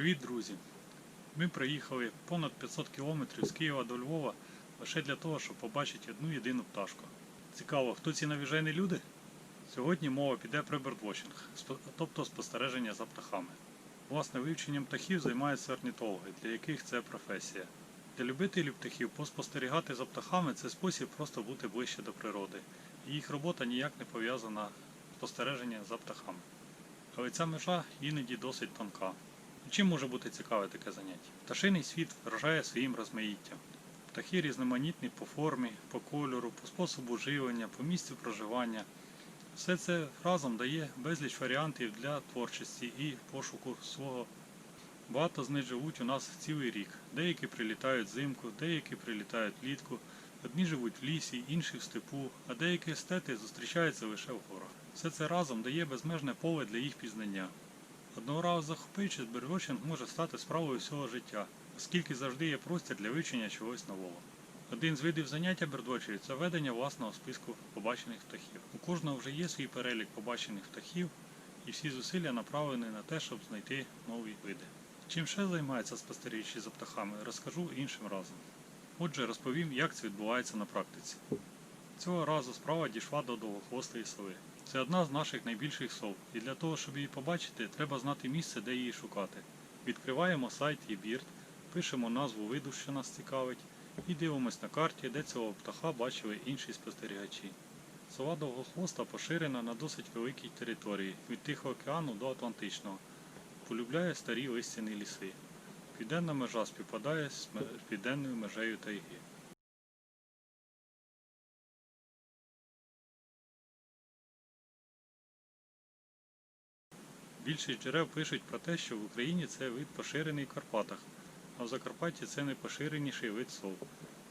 Привіт, друзі! Ми приїхали понад 500 кілометрів з Києва до Львова лише для того, щоб побачити одну єдину пташку. Цікаво, хто ці навіжені люди? Сьогодні мова піде про бердвотчинг, спо- тобто спостереження за птахами. Власне, вивченням птахів займаються орнітологи, для яких це професія. Для любителів птахів поспостерігати за птахами це спосіб просто бути ближче до природи. І їх робота ніяк не пов'язана з спостереженням за птахами. Але ця межа іноді досить тонка. Чим може бути цікаве таке заняття? Пташиний світ вражає своїм розмаїттям. Птахи різноманітні по формі, по кольору, по способу живлення, по місцю проживання. Все це разом дає безліч варіантів для творчості і пошуку свого. Багато з них живуть у нас цілий рік. Деякі прилітають взимку, деякі прилітають влітку, одні живуть в лісі, інші в степу, а деякі естети зустрічаються лише в горах. Все це разом дає безмежне поле для їх пізнання. Одного разу захопившись, бердвотчинг може стати справою всього життя, оскільки завжди є простір для вивчення чогось нового. Один з видів заняття бердвотчерів – це ведення власного списку побачених птахів. У кожного вже є свій перелік побачених птахів, і всі зусилля направлені на те, щоб знайти нові види. Чим ще займається спостерігаючи за птахами, розкажу іншим разом. Отже, розповім, як це відбувається на практиці. Цього разу справа дійшла до довгохвостої сови. Це одна з наших найбільших сов, і для того, щоб її побачити, треба знати місце, де її шукати. Відкриваємо сайт eBird, пишемо назву виду, що нас цікавить, і дивимось на карті, де цього птаха бачили інші спостерігачі. Сова довгохвоста поширена на досить великій території від Тихого океану до Атлантичного. Полюбляє старі листяні ліси. Південна межа співпадає з південною межею тайги. Більшість джерел пишуть про те, що в Україні це вид поширений в Карпатах, а в Закарпатті це найпоширеніший вид сов.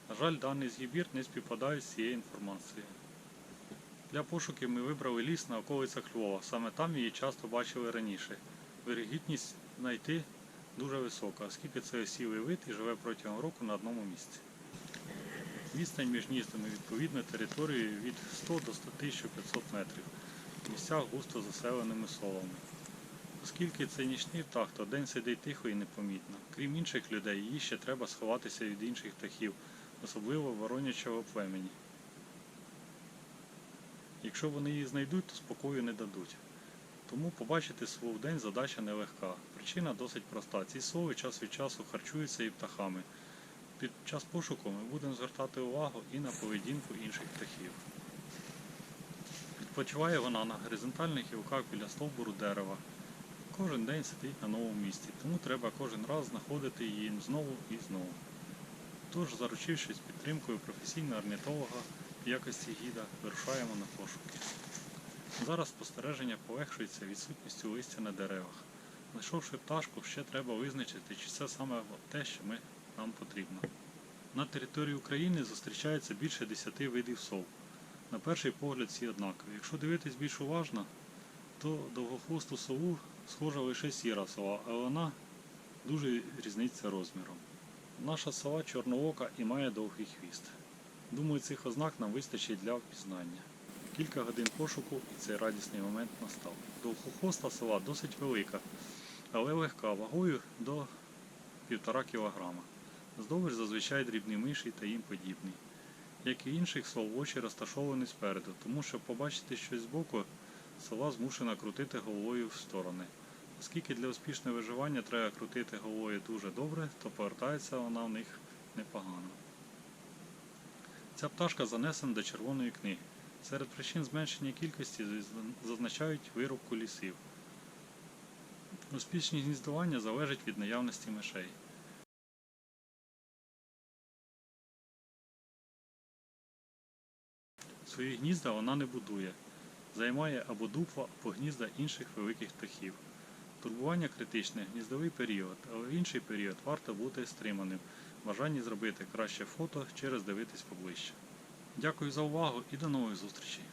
На жаль, даний згібір не співпадає з цією інформацією. Для пошуків ми вибрали ліс на околицях Львова. Саме там її часто бачили раніше. Вирогідність знайти дуже висока, оскільки це осілий вид і живе протягом року на одному місці. Відстань між гніздами відповідно території від 100 до 100 500 метрів. В місцях густо заселеними солами. Оскільки це нічний птах, то день сидить тихо і непомітно. Крім інших людей, їй ще треба сховатися від інших птахів, особливо воронячого племені. Якщо вони її знайдуть, то спокою не дадуть. Тому побачити сову вдень задача нелегка. Причина досить проста. Ці сови час від часу харчуються і птахами. Під час пошуку ми будемо звертати увагу і на поведінку інших птахів. Відпочиває вона на горизонтальних гілках біля стовбуру дерева. Кожен день сидить на новому місці, тому треба кожен раз знаходити її знову і знову. Тож, заручившись підтримкою професійного орнітолога в якості гіда, вирушаємо на пошуки. Зараз спостереження полегшується відсутністю листя на деревах. Знайшовши пташку, ще треба визначити, чи це саме те, що ми, нам потрібно. На території України зустрічається більше 10 видів сов. На перший погляд всі однакові. Якщо дивитись більш уважно, то довгохвосту сову схожа лише сіра сова, але вона дуже різниця розміром. Наша сова чорноока і має довгий хвіст. Думаю, цих ознак нам вистачить для впізнання. Кілька годин пошуку і цей радісний момент настав. Довгохвоста сова досить велика, але легка вагою до 1,5 кг. Здобич зазвичай дрібні миші та їм подібний. Як і інших сов, очі розташовані спереду, тому щоб побачити щось збоку, сова змушена крутити головою в сторони. Оскільки для успішного виживання треба крутити головою дуже добре, то повертається вона в них непогано. Ця пташка занесена до червоної книги. Серед причин зменшення кількості зазначають вирубку лісів. Успішність гніздування залежить від наявності мишей. Свої гнізда вона не будує, займає або дупла, або гнізда інших великих птахів. Турбування критичне гніздовий період, але в інший період варто бути стриманим. Бажання зробити краще фото чи роздивитись поближче. Дякую за увагу і до нових зустрічей!